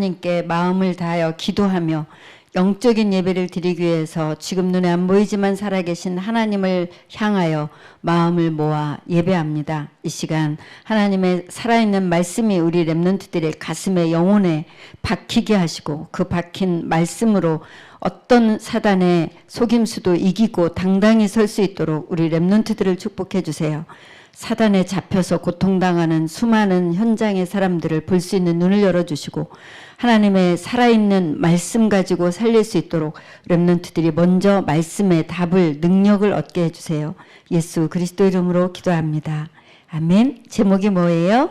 하나님께 마음을 다하여 기도하며 영적인 예배를 드리기 위해서 지금 눈에 안 보이지만 살아계신 하나님을 향하여 마음을 모아 예배합니다. 이 시간 하나님의 살아있는 말씀이 우리 렘넌트들의 가슴에 영혼에 박히게 하시고 그 박힌 말씀으로 어떤 사단의 속임수도 이기고 당당히 설 수 있도록 우리 렘넌트들을 축복해 주세요. 사단에 잡혀서 고통당하는 수많은 현장의 사람들을 볼 수 있는 눈을 열어주시고 하나님의 살아있는 말씀 가지고 살릴 수 있도록 렘넌트들이 먼저 말씀의 답을 능력을 얻게 해주세요. 예수 그리스도 이름으로 기도합니다. 아멘. 제목이 뭐예요?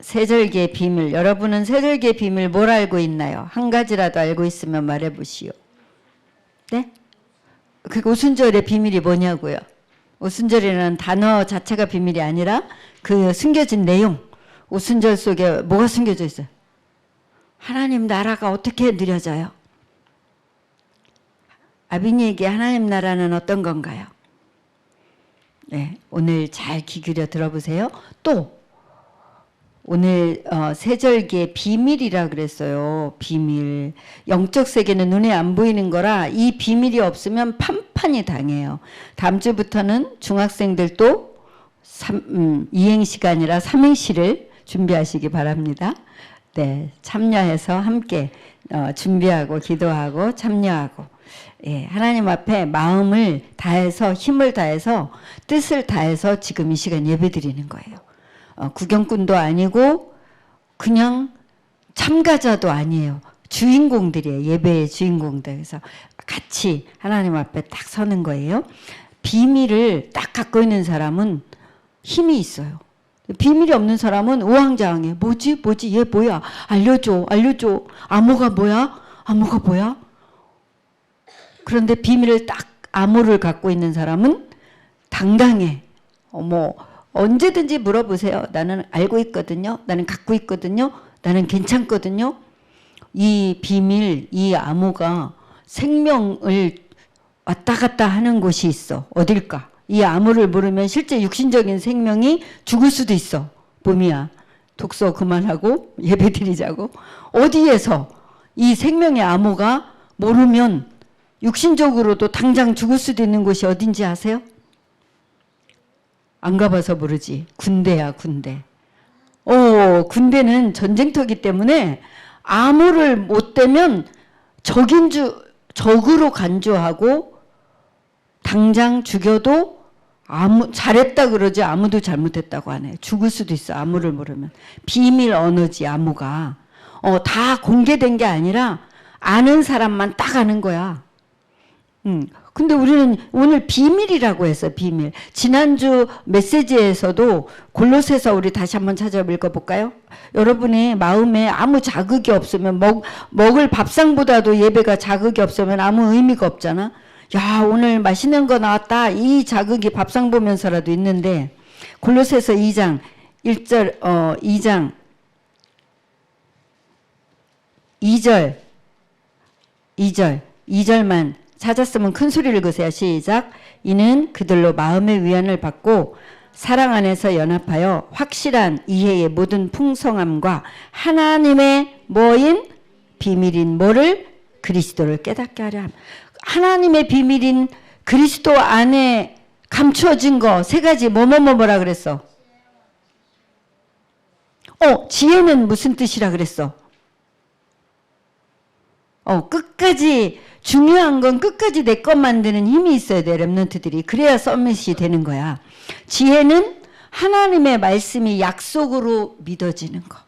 세절기의 비밀. 여러분은 세절기의 비밀 뭘 알고 있나요? 한 가지라도 알고 있으면 말해보시오. 네? 그 오순절의 비밀이 뭐냐고요? 오순절이라는 단어 자체가 비밀이 아니라 그 숨겨진 내용. 오순절 속에 뭐가 숨겨져 있어요? 하나님 나라가 어떻게 느려져요? 아비니에게 하나님 나라는 어떤 건가요? 네, 오늘 잘 기울여 들어보세요. 또 오늘 어, 세절기의 비밀이라 그랬어요. 비밀. 영적 세계는 눈에 안 보이는 거라 이 비밀이 없으면 판판이 당해요. 다음 주부터는 중학생들도 삼, 음, 이행 시간이라 삼행시를 준비하시기 바랍니다. 네, 참여해서 함께 어, 준비하고 기도하고 참여하고 예, 하나님 앞에 마음을 다해서 힘을 다해서 뜻을 다해서 지금 이 시간 예배드리는 거예요. 어, 구경꾼도 아니고 그냥 참가자도 아니에요. 주인공들이에요. 예배의 주인공들. 그래서 같이 하나님 앞에 딱 서는 거예요. 비밀을 딱 갖고 있는 사람은 힘이 있어요. 비밀이 없는 사람은 우왕좌왕해. 뭐지? 뭐지? 얘 뭐야? 알려줘. 알려줘. 암호가 뭐야? 암호가 뭐야? 그런데 비밀을 딱 암호를 갖고 있는 사람은 당당해. 어머, 언제든지 물어보세요. 나는 알고 있거든요. 나는 갖고 있거든요. 나는 괜찮거든요. 이 비밀, 이 암호가 생명을 왔다 갔다 하는 곳이 있어. 어딜까? 이 암호를 모르면 실제 육신적인 생명이 죽을 수도 있어. 봄이야. 독서 그만하고 예배 드리자고. 어디에서 이 생명의 암호가 모르면 육신적으로도 당장 죽을 수도 있는 곳이 어딘지 아세요? 안 가봐서 모르지. 군대야, 군대. 어, 군대는 전쟁터기 때문에 암호를 못 대면 적인 주, 적으로 간주하고 당장 죽여도 아무 잘했다 그러지 아무도 잘못했다고 안 해. 죽을 수도 있어. 암호를 모르면. 비밀 언어지 암호가. 어, 다 공개된 게 아니라 아는 사람만 딱 아는 거야. 음. 근데 우리는 오늘 비밀이라고 했어, 비밀. 지난주 메시지에서도 골로새서 우리 다시 한번 찾아 읽어볼까요? 여러분의 마음에 아무 자극이 없으면 먹, 먹을 밥상보다도 예배가 자극이 없으면 아무 의미가 없잖아. 야, 오늘 맛있는 거 나왔다. 이 자극이 밥상 보면서라도 있는데 골로새서 2장 1절 어 2장 2절 2절 2절만 찾았으면 큰 소리를 그세요. 시작. 이는 그들로 마음의 위안을 받고 사랑 안에서 연합하여 확실한 이해의 모든 풍성함과 하나님의 뭐인 비밀인 뭐를 그리스도를 깨닫게 하려 함. 하나님의 비밀인 그리스도 안에 감추어진 거 세 가지 뭐뭐뭐 뭐라 그랬어? 어, 지혜는 무슨 뜻이라 그랬어? 어, 끝까지 중요한 건 끝까지 내 것 만드는 힘이 있어야 돼, 랩런트들이. 그래야 서밋이 되는 거야. 지혜는 하나님의 말씀이 약속으로 믿어지는 거.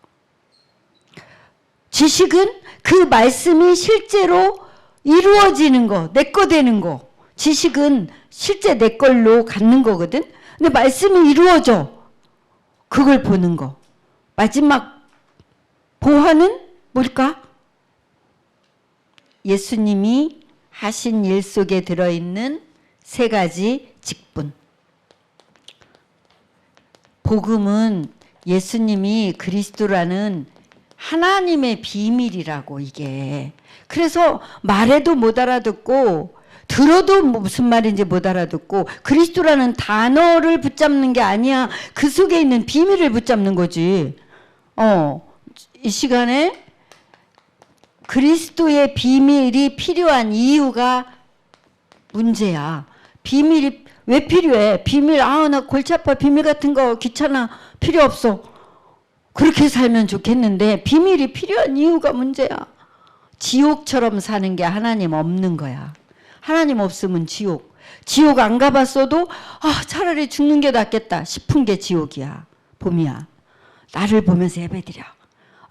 지식은 그 말씀이 실제로 이루어지는 거, 내 거 되는 거. 지식은 실제 내 걸로 갖는 거거든. 근데 말씀이 이루어져. 그걸 보는 거. 마지막 보화는 뭘까? 예수님이 하신 일 속에 들어있는 세 가지 직분. 복음은 예수님이 그리스도라는 하나님의 비밀이라고 이게. 그래서 말해도 못 알아듣고 들어도 무슨 말인지 못 알아듣고 그리스도라는 단어를 붙잡는 게 아니야. 그 속에 있는 비밀을 붙잡는 거지. 어. 이 시간에 그리스도의 비밀이 필요한 이유가 문제야. 비밀이 왜 필요해? 비밀 아나 골치 아파 비밀 같은 거 귀찮아 필요 없어. 그렇게 살면 좋겠는데 비밀이 필요한 이유가 문제야. 지옥처럼 사는 게 하나님 없는 거야. 하나님 없으면 지옥. 지옥 안 가봤어도 아 차라리 죽는 게 낫겠다 싶은 게 지옥이야. 봄이야. 나를 보면서 예배드려.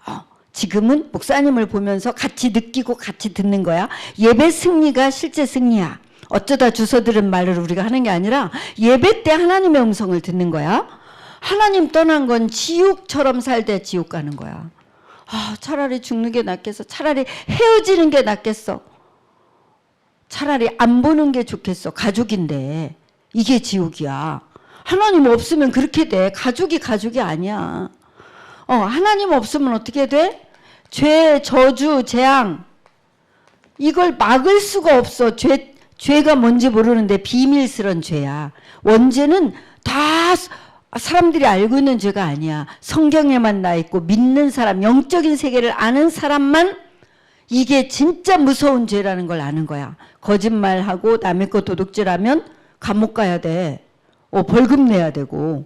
어, 지금은 목사님을 보면서 같이 느끼고 같이 듣는 거야. 예배 승리가 실제 승리야. 어쩌다 주워 들은 말을 우리가 하는 게 아니라 예배 때 하나님의 음성을 듣는 거야. 하나님 떠난 건 지옥처럼 살되 지옥 가는 거야. 아, 차라리 죽는 게 낫겠어. 차라리 헤어지는 게 낫겠어. 차라리 안 보는 게 좋겠어. 가족인데. 이게 지옥이야. 하나님 없으면 그렇게 돼. 가족이 가족이 아니야. 어, 하나님 없으면 어떻게 돼? 죄, 저주, 재앙. 이걸 막을 수가 없어. 죄, 죄가 뭔지 모르는데 비밀스런 죄야. 원죄는 다 사람들이 알고 있는 죄가 아니야. 성경에만 나 있고 믿는 사람, 영적인 세계를 아는 사람만 이게 진짜 무서운 죄라는 걸 아는 거야. 거짓말하고 남의 거 도둑질하면 감옥 가야 돼. 어, 벌금 내야 되고.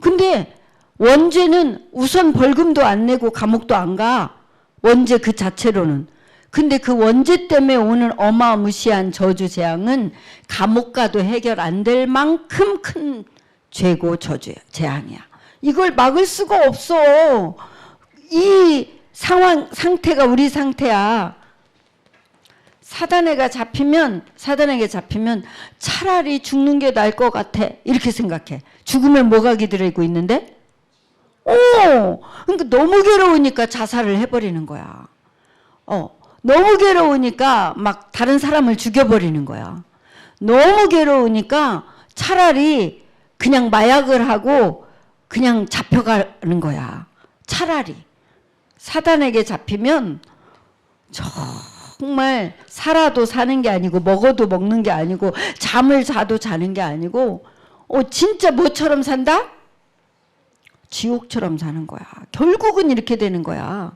근데 원죄는 우선 벌금도 안 내고 감옥도 안 가. 원죄 그 자체로는. 근데 그 원죄 때문에 오는 어마무시한 저주 재앙은 감옥 가도 해결 안 될 만큼 큰 죄고 저주 재앙이야. 이걸 막을 수가 없어. 이 상황 상태가 우리 상태야. 사단에가 잡히면 사단에게 잡히면 차라리 죽는 게 나을 것 같아 이렇게 생각해. 죽으면 뭐가 기다리고 있는데? 오, 그러니까 너무 괴로우니까 자살을 해버리는 거야. 어, 너무 괴로우니까 막 다른 사람을 죽여버리는 거야. 너무 괴로우니까 차라리 그냥 마약을 하고 그냥 잡혀가는 거야. 차라리 사단에게 잡히면 정말 살아도 사는 게 아니고 먹어도 먹는 게 아니고 잠을 자도 자는 게 아니고 어 진짜 뭐처럼 산다? 지옥처럼 사는 거야. 결국은 이렇게 되는 거야.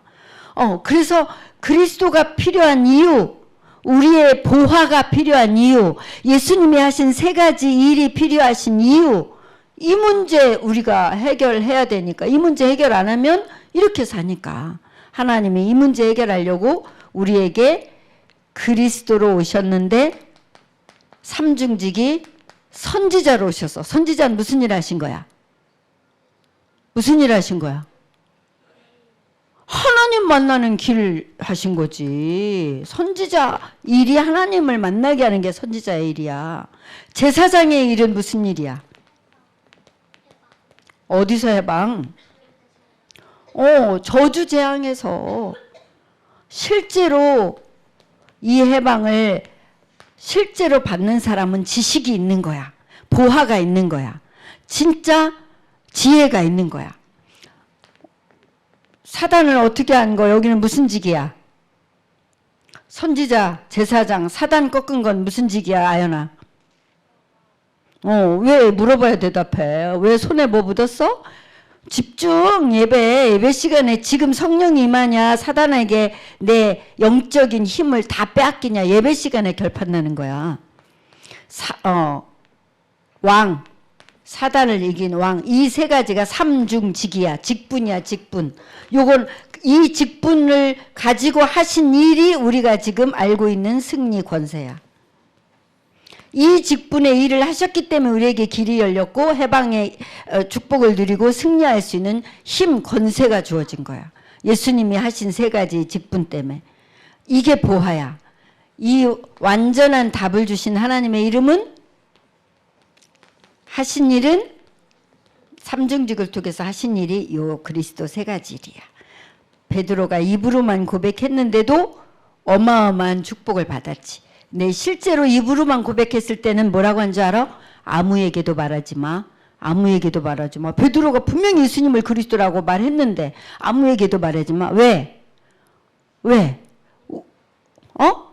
어 그래서 그리스도가 필요한 이유 우리의 보화가 필요한 이유, 예수님이 하신 세 가지 일이 필요하신 이유, 이 문제 우리가 해결해야 되니까 이 문제 해결 안 하면 이렇게 사니까 하나님이 이 문제 해결하려고 우리에게 그리스도로 오셨는데 삼중직이 선지자로 오셔서 선지자는 무슨 일 하신 거야? 무슨 일 하신 거야? 하나님 만나는 길 하신 거지. 선지자 일이 하나님을 만나게 하는 게 선지자의 일이야. 제사장의 일은 무슨 일이야? 어디서 해방? 어, 저주 재앙에서 실제로 이 해방을 실제로 받는 사람은 지식이 있는 거야. 보화가 있는 거야. 진짜 지혜가 있는 거야. 사단을 어떻게 한 거? 여기는 무슨 직이야? 선지자, 제사장, 사단 꺾은 건 무슨 직이야, 아연아? 어, 왜 물어봐야 대답해? 왜 손에 뭐 묻었어? 집중 예배 예배 시간에 지금 성령이 임하냐 사단에게 내 영적인 힘을 다 빼앗기냐 예배 시간에 결판 나는 거야. 사, 어, 왕 사단을 이긴 왕 이 세 가지가 삼중직이야 직분이야 직분. 요건 이 직분을 가지고 하신 일이 우리가 지금 알고 있는 승리 권세야. 이 직분의 일을 하셨기 때문에 우리에게 길이 열렸고 해방의 어, 축복을 누리고 승리할 수 있는 힘, 권세가 주어진 거야. 예수님이 하신 세 가지 직분 때문에. 이게 보화야. 이 완전한 답을 주신 하나님의 이름은 하신 일은 삼중직을 통해서 하신 일이 요 그리스도 세 가지 일이야. 베드로가 입으로만 고백했는데도 어마어마한 축복을 받았지. 네, 실제로 입으로만 고백했을 때는 뭐라고 한 줄 알아? 아무에게도 말하지 마. 아무에게도 말하지 마. 베드로가 분명히 예수님을 그리스도라고 말했는데 아무에게도 말하지 마. 왜? 왜? 어?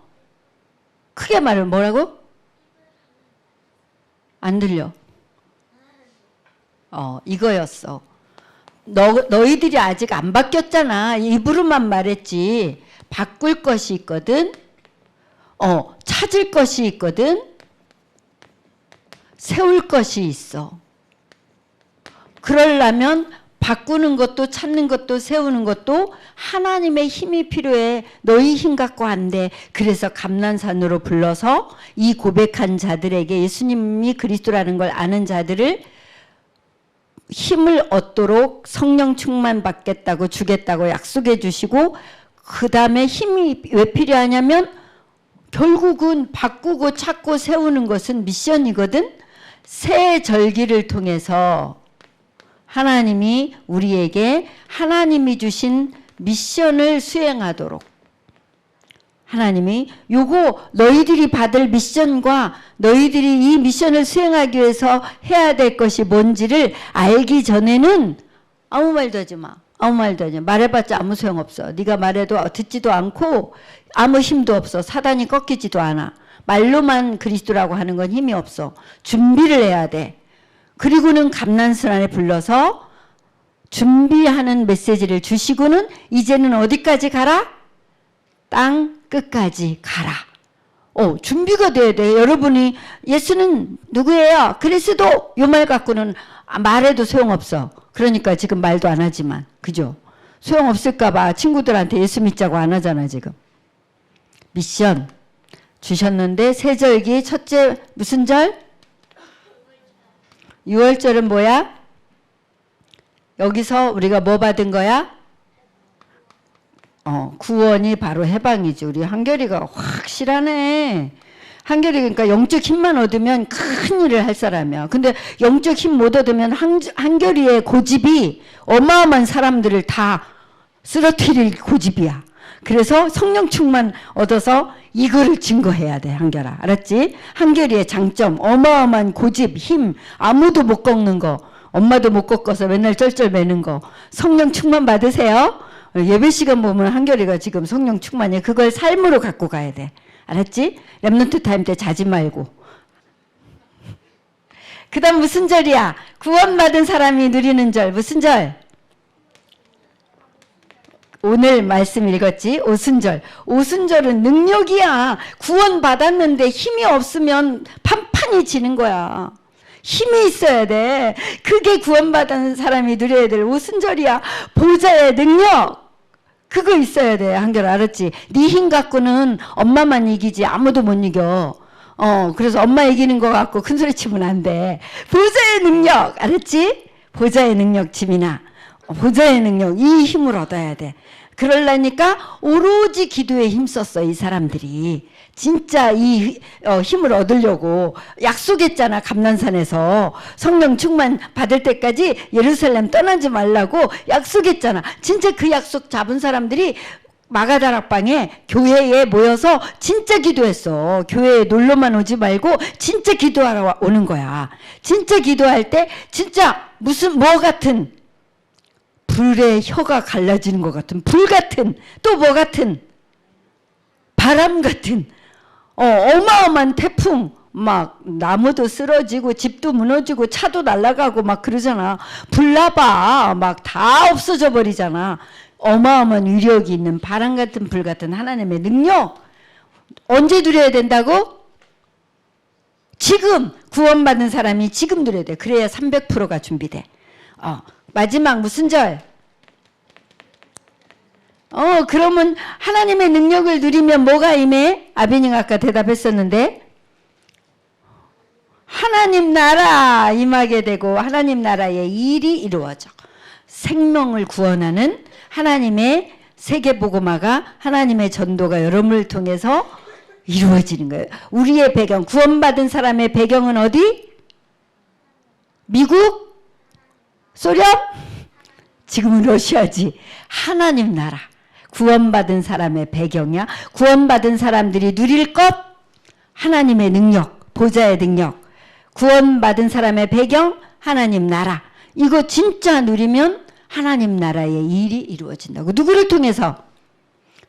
크게 말을 뭐라고? 안 들려. 어, 이거였어. 너, 너희들이 아직 안 바뀌었잖아. 입으로만 말했지. 바꿀 것이 있거든. 어, 찾을 것이 있거든. 세울 것이 있어. 그러려면 바꾸는 것도 찾는 것도 세우는 것도 하나님의 힘이 필요해. 너희 힘 갖고 안 돼. 그래서 감난산으로 불러서 이 고백한 자들에게 예수님이 그리스도라는 걸 아는 자들을 힘을 얻도록 성령 충만 받겠다고 주겠다고 약속해 주시고 그 다음에 힘이 왜 필요하냐면 결국은 바꾸고 찾고 세우는 것은 미션이거든. 새 절기를 통해서 하나님이 우리에게 하나님이 주신 미션을 수행하도록 하나님이 요거 너희들이 받을 미션과 너희들이 이 미션을 수행하기 위해서 해야 될 것이 뭔지를 알기 전에는 아무 말도 하지 마. 아무 말도 하지 마. 말해봤자 아무 소용 없어. 네가 말해도 듣지도 않고 아무 힘도 없어. 사단이 꺾이지도 않아. 말로만 그리스도라고 하는 건 힘이 없어. 준비를 해야 돼. 그리고는 감난순 안에 불러서 준비하는 메시지를 주시고는 이제는 어디까지 가라? 땅 끝까지 가라. 어, 준비가 돼야 돼. 여러분이 예수는 누구예요? 그리스도 요 말 갖고는 아, 말해도 소용없어. 그러니까 지금 말도 안 하지만 그죠? 소용없을까 봐 친구들한테 예수 믿자고 안 하잖아 지금. 미션 주셨는데 세절기 첫째 무슨 절? 6월절은 뭐야? 여기서 우리가 뭐 받은 거야? 어, 구원이 바로 해방이지. 우리 한결이가 확실하네. 한결이 그러니까 영적 힘만 얻으면 큰 일을 할 사람이야. 근데 영적 힘 못 얻으면 한, 한결이의 고집이 어마어마한 사람들을 다 쓰러뜨릴 고집이야. 그래서 성령 충만 얻어서 이거를 증거해야 돼, 한결아. 알았지? 한결이의 장점, 어마어마한 고집, 힘, 아무도 못 꺾는 거, 엄마도 못 꺾어서 맨날 쩔쩔매는 거. 성령 충만 받으세요. 예배 시간 보면 한결이가 지금 성령 충만이야. 그걸 삶으로 갖고 가야 돼. 알았지? 랩런트 타임 때 자지 말고. 그 다음 무슨 절이야? 구원받은 사람이 누리는 절. 무슨 절? 오늘 말씀 읽었지? 오순절. 오순절은 능력이야. 구원받았는데 힘이 없으면 판판이 지는 거야. 힘이 있어야 돼. 그게 구원받은 사람이 누려야 될 오순절이야. 보좌의 능력. 그거 있어야 돼. 한결 알았지? 네 힘 갖고는 엄마만 이기지 아무도 못 이겨. 어, 그래서 엄마 이기는 거 갖고 큰 소리 치면 안 돼. 보좌의 능력. 알았지? 보좌의 능력, 지민아. 어, 보좌의 능력. 이 힘을 얻어야 돼. 그러려니까 오로지 기도에 힘썼어, 이 사람들이. 진짜 이 어, 힘을 얻으려고 약속했잖아 감난산에서. 성령 충만 받을 때까지 예루살렘 떠나지 말라고 약속했잖아. 진짜 그 약속 잡은 사람들이 마가다락방에 교회에 모여서 진짜 기도했어. 교회에 놀러만 오지 말고 진짜 기도하러 오는 거야. 진짜 기도할 때 진짜 무슨 뭐 같은 불의 혀가 갈라지는 것 같은 불 같은 또 뭐 같은 바람 같은 어, 어마어마한 태풍 막 나무도 쓰러지고 집도 무너지고 차도 날아가고 막 그러잖아. 불나봐 막 다 없어져 버리잖아. 어마어마한 위력이 있는 바람 같은 불 같은 하나님의 능력 언제 누려야 된다고? 지금 구원받은 사람이 지금 누려야 돼. 그래야 300%가 준비돼. 어, 마지막 무슨 절? 어, 그러면 하나님의 능력을 누리면 뭐가 임해? 아비니가 아까 대답했었는데, 하나님 나라 임하게 되고, 하나님 나라의 일이 이루어져. 생명을 구원하는 하나님의 세계 보고마가 하나님의 전도가 여러분을 통해서 이루어지는 거예요. 우리의 배경, 구원받은 사람의 배경은 어디? 미국? 소련? 지금은 러시아지. 하나님 나라. 구원받은 사람의 배경이야. 구원받은 사람들이 누릴 것 하나님의 능력, 보좌의 능력. 구원받은 사람의 배경 하나님 나라. 이거 진짜 누리면 하나님 나라의 일이 이루어진다고. 누구를 통해서?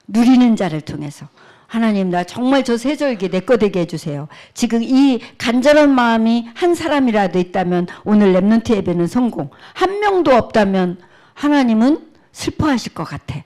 누리는 자를 통해서. 하나님 나 정말 저 세절기 내 거 되게 해주세요. 지금 이 간절한 마음이 한 사람이라도 있다면 오늘 랩런트 예배는 성공. 한 명도 없다면 하나님은 슬퍼하실 것 같아.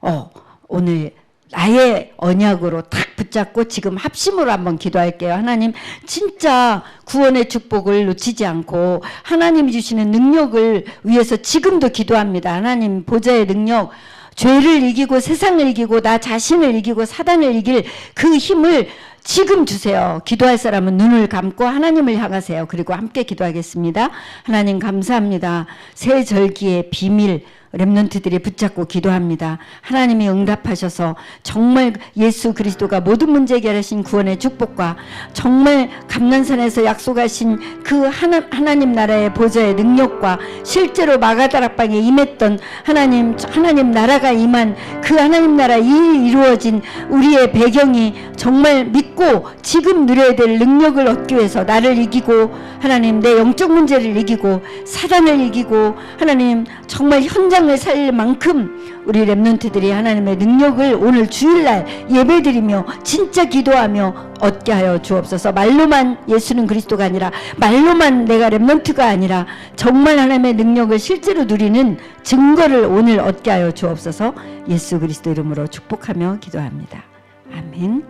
어, 오늘 나의 언약으로 탁 붙잡고 지금 합심으로 한번 기도할게요. 하나님, 진짜 구원의 축복을 놓치지 않고 하나님이 주시는 능력을 위해서 지금도 기도합니다. 하나님, 보좌의 능력, 죄를 이기고 세상을 이기고 나 자신을 이기고 사단을 이길 그 힘을 지금 주세요. 기도할 사람은 눈을 감고 하나님을 향하세요. 그리고 함께 기도하겠습니다. 하나님 감사합니다. 새 절기의 비밀 렘넌트들이 붙잡고 기도합니다. 하나님이 응답하셔서 정말 예수 그리스도가 모든 문제 해결하신 구원의 축복과 정말 감난산에서 약속하신 그 하나, 하나님 나라의 보좌의 능력과 실제로 마가다락방에 임했던 하나님 하나님 나라가 임한 그 하나님 나라 일이 이루어진 우리의 배경이 정말 믿고 지금 누려야 될 능력을 얻기 위해서 나를 이기고 하나님 내 영적 문제를 이기고 사단을 이기고 하나님 정말 현장 을 살릴 만큼 우리 렘넌트들이 하나님의 능력을 오늘 주일날 예배드리며 진짜 기도하며 얻게 하여 주옵소서 말로만 예수는 그리스도가 아니라 말로만 내가 렘넌트가 아니라 정말 하나님의 능력을 실제로 누리는 증거를 오늘 얻게 하여 주옵소서 예수 그리스도 이름으로 축복하며 기도합니다. 아멘.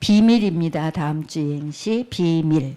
비밀입니다. 다음 주 여행시 비밀.